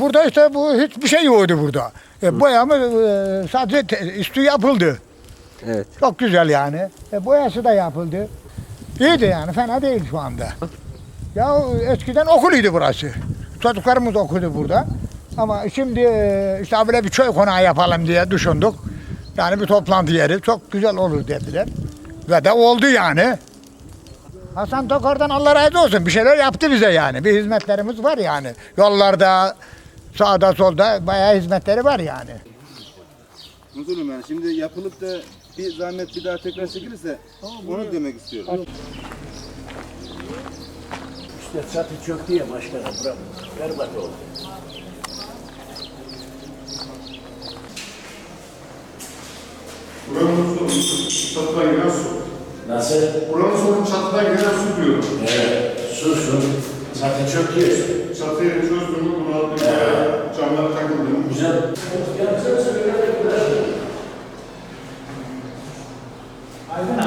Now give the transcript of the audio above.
Burada işte bu hiçbir şey yoktu burada. E, boyamı e, sadece te- üstü yapıldı. Evet. Çok güzel yani. E, boyası da yapıldı. İyiydi yani fena değil şu anda. Ya eskiden okuluydu burası. Çocuklarımız okudu burada. Ama şimdi e, işte böyle bir köy konağı yapalım diye düşündük. Yani bir toplantı yeri çok güzel olur dediler. Ve de oldu yani. Hasan Tokar'dan Allah razı olsun bir şeyler yaptı bize yani. Bir hizmetlerimiz var yani. Yollarda, sağda solda bayağı hizmetleri var yani. Muhtarım yani şimdi yapılıp da bir zahmet bir daha tekrar çekilirse onu demek istiyorum. İşte çatı çöktü ya başkanım. Berbat oldu. Su, çatıdan gelen su. Nasıl? Buranın sonu çatıdan gelen su diyor. Evet. Su su. Çatı çöktü ya. Çatıyı çözdüm mü buna bir camlar takıldı mı? Güzel. Ya bize mesela böyle bir Aydın